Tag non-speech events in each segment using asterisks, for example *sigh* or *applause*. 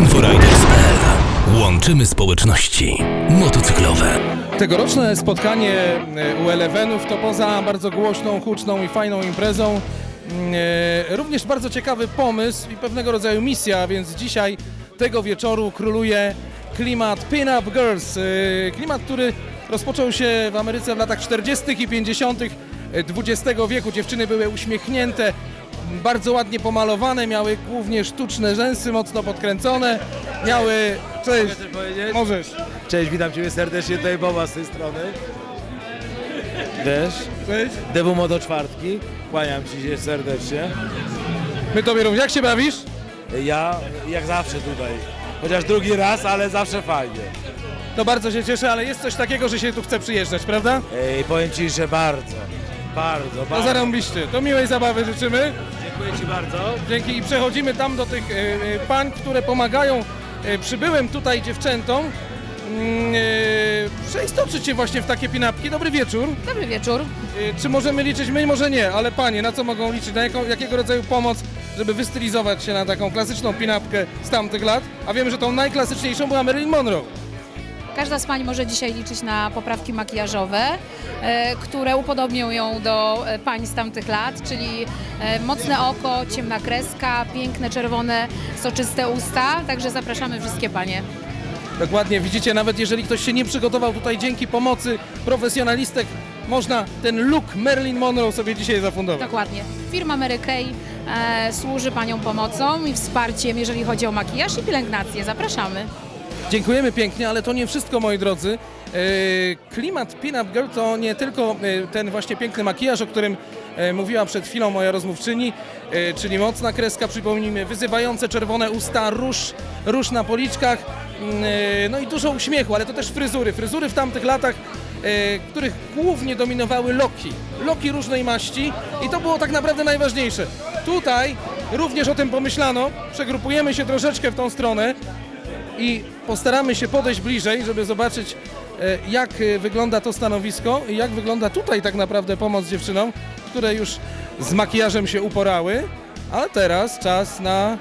Inforiders.pl Łączymy społeczności motocyklowe. Tegoroczne spotkanie e, u Elevenów to poza bardzo głośną, huczną i fajną imprezą mm, e, również bardzo ciekawy pomysł i pewnego rodzaju misja, więc dzisiaj tego wieczoru króluje klimat Pin-Up Girls. E, Klimat, który rozpoczął się w Ameryce w latach 40. i 50. XX wieku. Dziewczyny były uśmiechnięte, bardzo ładnie pomalowane, miały głównie sztuczne rzęsy, mocno podkręcone, miały... Cześć, Mogę coś powiedzieć? możesz. Cześć, witam Ciebie serdecznie, tutaj Boba z tej strony. Wiesz, Cześć. DW Moto czwartki, kłaniam Ci się serdecznie. My tobie również. Jak się bawisz? Ja jak zawsze tutaj, chociaż drugi raz, ale zawsze fajnie. To bardzo się cieszę, ale jest coś takiego, że się tu chce przyjeżdżać, prawda? Ej, powiem Ci, że bardzo, bardzo, To bardzo. zarąbiście. To miłej zabawy życzymy. Dziękuję Ci bardzo. Dzięki i przechodzimy tam do tych e, e, pań, które pomagają e, przybyłym tutaj dziewczętom mm, e, przeistoczyć się właśnie w takie pinapki. Dobry wieczór. Dobry wieczór. E, Czy możemy liczyć? My może nie, ale panie, na co mogą liczyć? Na jaką, jakiego rodzaju pomoc, żeby wystylizować się na taką klasyczną pinapkę z tamtych lat? A wiemy, że tą najklasyczniejszą była Marilyn Monroe. Każda z pań może dzisiaj liczyć na poprawki makijażowe, e, które upodobnią ją do e, pań z tamtych lat, czyli e, mocne oko, ciemna kreska, piękne, czerwone, soczyste usta. Także zapraszamy wszystkie panie. Dokładnie, widzicie, nawet jeżeli ktoś się nie przygotował tutaj dzięki pomocy profesjonalistek, można ten look Marilyn Monroe sobie dzisiaj zafundować. Dokładnie. Firma Mary Kay e, służy paniom pomocą i wsparciem, jeżeli chodzi o makijaż i pielęgnację. Zapraszamy. Dziękujemy pięknie, ale to nie wszystko, moi drodzy. E, Klimat Pin-Up Girl to nie tylko e, ten właśnie piękny makijaż, o którym e, mówiła przed chwilą moja rozmówczyni, czyli mocna kreska, przypomnijmy, wyzywające czerwone usta, róż, róż na policzkach, mm, no i dużo uśmiechu, ale to też fryzury. Fryzury w tamtych latach, których głównie dominowały loki. Loki różnej maści i to było tak naprawdę najważniejsze. Tutaj również o tym pomyślano, przegrupujemy się troszeczkę w tą stronę, i postaramy się podejść bliżej, żeby zobaczyć e, jak e, wygląda to stanowisko i jak wygląda tutaj tak naprawdę pomoc dziewczynom, które już z makijażem się uporały, a teraz czas na,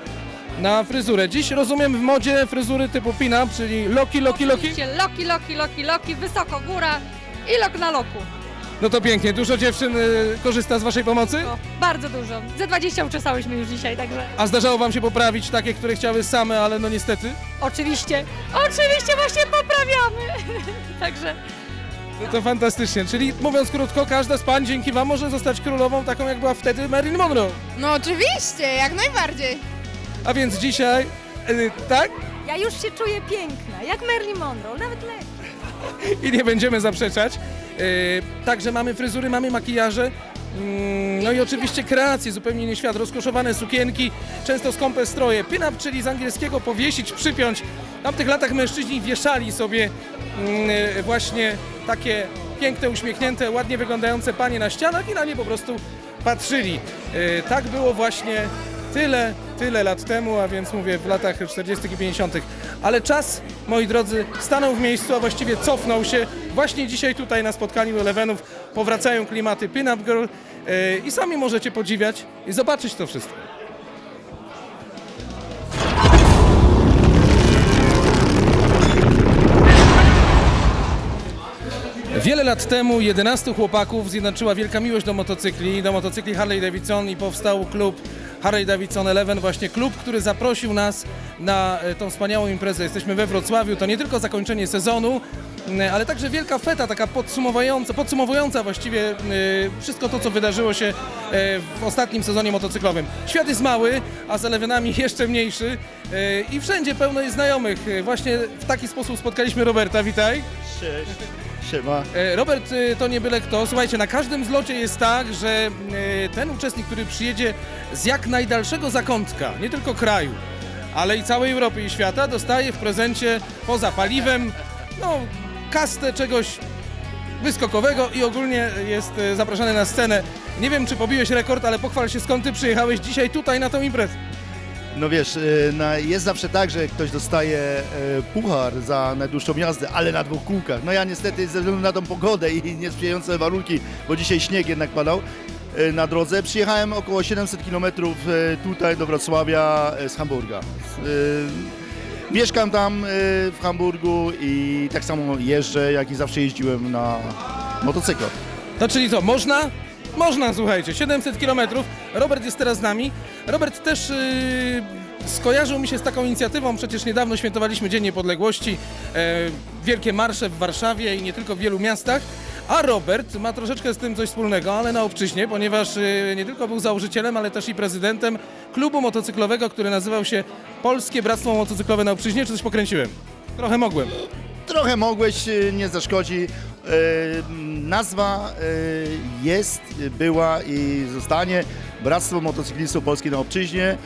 na fryzurę. Dziś rozumiem w modzie fryzury typu pin-up, czyli loki, loki, loki. Oczywiście Loki, loki, loki, loki, wysoko góra i lok na loku. No to pięknie, dużo dziewczyn e, korzysta z waszej pomocy? O, bardzo dużo. Ze 20 uczesałyśmy już dzisiaj, także A zdarzało wam się poprawić takie, które chciały same, ale no niestety? oczywiście, oczywiście właśnie poprawiamy. *laughs* także No to fantastycznie, czyli mówiąc krótko, każda z pań dzięki wam może zostać królową taką jak była wtedy Marilyn Monroe. No oczywiście, jak najbardziej. A więc dzisiaj, e, tak? ja już się czuję piękna, jak Marilyn Monroe, nawet lepiej. *laughs* I nie będziemy zaprzeczać. E, Także mamy fryzury, mamy makijaże. mm, No i oczywiście kreacje, zupełnie inny świat, rozkoszowane sukienki, często skąpe stroje. Pin-up, czyli z angielskiego powiesić, przypiąć. W tamtych latach mężczyźni wieszali sobie mm, e, właśnie takie piękne, uśmiechnięte, ładnie wyglądające panie na ścianach i na nie po prostu patrzyli. E, Tak było właśnie tyle, tyle lat temu, a więc mówię w latach 40. i 50. Ale czas, moi drodzy, stanął w miejscu, a właściwie cofnął się. Właśnie dzisiaj tutaj na spotkaniu Elevenów powracają klimaty Pin-Up Girl e, i sami możecie podziwiać i zobaczyć to wszystko. Wiele lat temu 11 chłopaków zjednoczyła wielka miłość do motocykli, do motocykli Harley Davidson i powstał klub Harley Davidson Eleven, właśnie klub, który zaprosił nas na e, tą wspaniałą imprezę. Jesteśmy we Wrocławiu, to nie tylko zakończenie sezonu, m, ale także wielka feta, taka podsumowująca, podsumowująca właściwie e, wszystko to, co wydarzyło się e, w ostatnim sezonie motocyklowym. Świat jest mały, a z Elevenami *laughs* jeszcze mniejszy i wszędzie pełno jest znajomych. Właśnie w taki sposób spotkaliśmy Roberta, witaj. Cześć. Siema. E, Robert e, to nie byle kto. Słuchajcie, na każdym zlocie jest tak, że e, ten uczestnik, który przyjedzie z jak najdalszego zakątka, nie tylko kraju, ale i całej Europy i świata, dostaje w prezencie poza paliwem, no, kastę czegoś wyskokowego i ogólnie jest e, zapraszany na scenę. Nie wiem, czy pobiłeś rekord, ale pochwal się, skąd ty przyjechałeś dzisiaj tutaj na tą imprezę. No wiesz, y, jest zawsze tak, że ktoś dostaje e, puchar za najdłuższą jazdę, ale na dwóch kółkach. No ja niestety ze względu na tą pogodę i *laughs* niesprzyjające warunki, bo dzisiaj śnieg jednak padał e, na drodze, przyjechałem około 700 km tutaj do Wrocławia z Hamburga. Mieszkam tam y, w Hamburgu i tak samo jeżdżę, jak i zawsze jeździłem na motocyklach. No czyli co, można? Można, słuchajcie, 700 km. Robert jest teraz z nami. Robert też yy, skojarzył mi się z taką inicjatywą, przecież niedawno świętowaliśmy Dzień Niepodległości, e, wielkie marsze w Warszawie i nie tylko w wielu miastach. A Robert ma troszeczkę z tym coś wspólnego, ale na obczyźnie, ponieważ yy, nie tylko był założycielem, ale też i prezydentem klubu motocyklowego, który nazywał się Polskie Bractwo Motocyklowe na obczyźnie. Czy coś pokręciłem? Trochę mogłem. Trochę mogłeś, y, nie zaszkodzi. Y, Nazwa y, jest, była i zostanie Bractwo Motocyklistów Polski na Obczyźnie.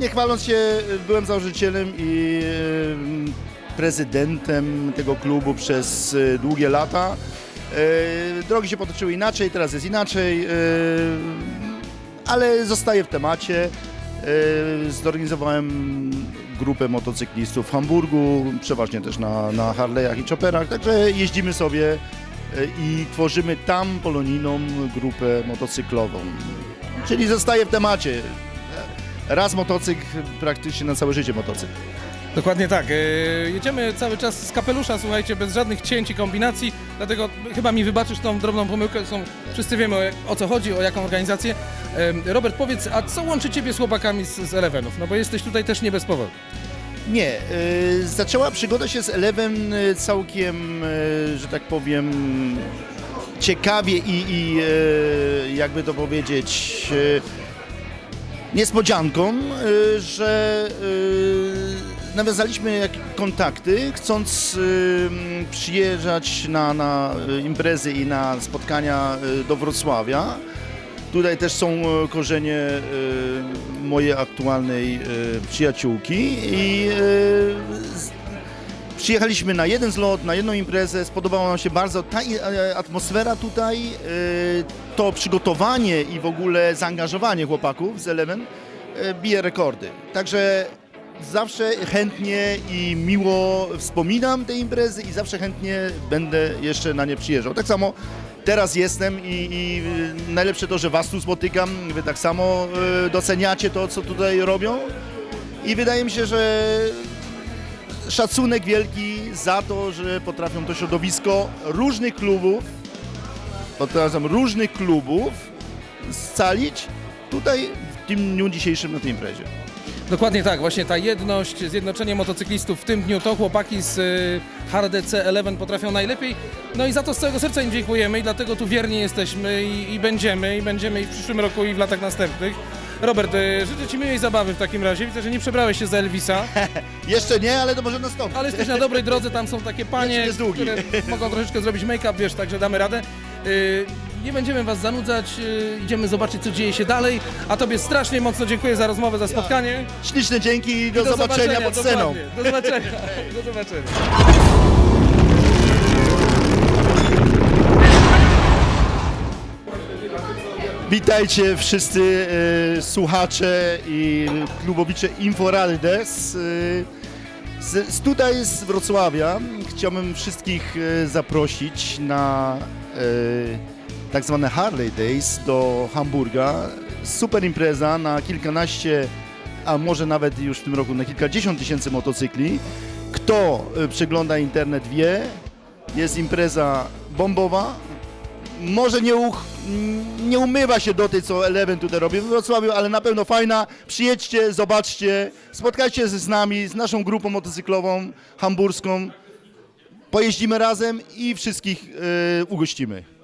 Nie chwaląc się, byłem założycielem i prezydentem tego klubu przez długie lata. Drogi się potoczyły inaczej, teraz jest inaczej, ale zostaję w temacie. Zorganizowałem grupę motocyklistów w Hamburgu, przeważnie też na, na Harley'ach i Chopperach, także jeździmy sobie y, i tworzymy tam poloniną grupę motocyklową. Czyli zostaję w temacie. Raz motocykl, praktycznie na całe życie motocykl. Dokładnie tak. E, Jedziemy cały czas z kapelusza, słuchajcie, bez żadnych cięć i kombinacji, dlatego chyba mi wybaczysz tą drobną pomyłkę, są, wszyscy wiemy o, o co chodzi, o jaką organizację. E, Robert, powiedz, a co łączy Ciebie z chłopakami z, z Elevenów? No bo jesteś tutaj też nie bez powodu. Nie, y, zaczęła przygoda się z Eleven całkiem, że tak powiem, ciekawie i, i jakby to powiedzieć, niespodzianką, że nawiązaliśmy kontakty, chcąc y, przyjeżdżać na, na y, imprezy i na spotkania y, do Wrocławia. Tutaj też są e, korzenie e, mojej aktualnej e, przyjaciółki i z- przyjechaliśmy na jeden zlot, na jedną imprezę, spodobało nam się bardzo ta e, atmosfera tutaj, to przygotowanie i w ogóle zaangażowanie chłopaków z Eleven bije rekordy. Także zawsze chętnie i miło wspominam te imprezy i zawsze chętnie będę jeszcze na nie przyjeżdżał. Tak samo teraz jestem i, i y, najlepsze to, że was tu spotykam, wy tak samo y, doceniacie to, co tutaj robią i wydaje mi się, że szacunek wielki za to, że potrafią to środowisko różnych klubów, podkreślam, różnych klubów scalić tutaj w tym dniu dzisiejszym na tej imprezie. Dokładnie tak, właśnie ta jedność, zjednoczenie motocyklistów w tym dniu, to chłopaki z y, HRDC Eleven potrafią najlepiej. No i za to z całego serca im dziękujemy i dlatego tu wierni jesteśmy i, i będziemy, i będziemy i w przyszłym roku i w latach następnych. Robert, y, życzę Ci miłej zabawy w takim razie. Widzę, że nie przebrałeś się za Elvisa, *laughs* Jeszcze nie, ale to może nastąpić. ale jesteś na dobrej drodze, tam są takie *laughs* panie, długi. które mogą troszeczkę zrobić make-up, wiesz, także damy radę. Y, Nie będziemy Was zanudzać, y, idziemy zobaczyć, co dzieje się dalej. A Tobie strasznie mocno dziękuję za rozmowę, za spotkanie. Śliczne dzięki i do, Do zobaczenia, pod sceną. dokładnie. Do zobaczenia. *laughs* Do zobaczenia. Witajcie wszyscy e, słuchacze i klubowicze Inforaldes. E, z, z tutaj z Wrocławia chciałbym wszystkich e, zaprosić na e, tak zwane Harley Days do Hamburga. Super impreza na kilkanaście, a może nawet już w tym roku na kilkadziesiąt tysięcy motocykli. Kto e, przegląda internet wie, jest impreza bombowa, może nie, uch, nie umywa się do tej, co Eleven tutaj robi w Wrocławiu, ale na pewno fajna. Przyjedźcie, zobaczcie, spotkajcie się z nami, z naszą grupą motocyklową hamburską. Pojeździmy razem i wszystkich e, ugościmy.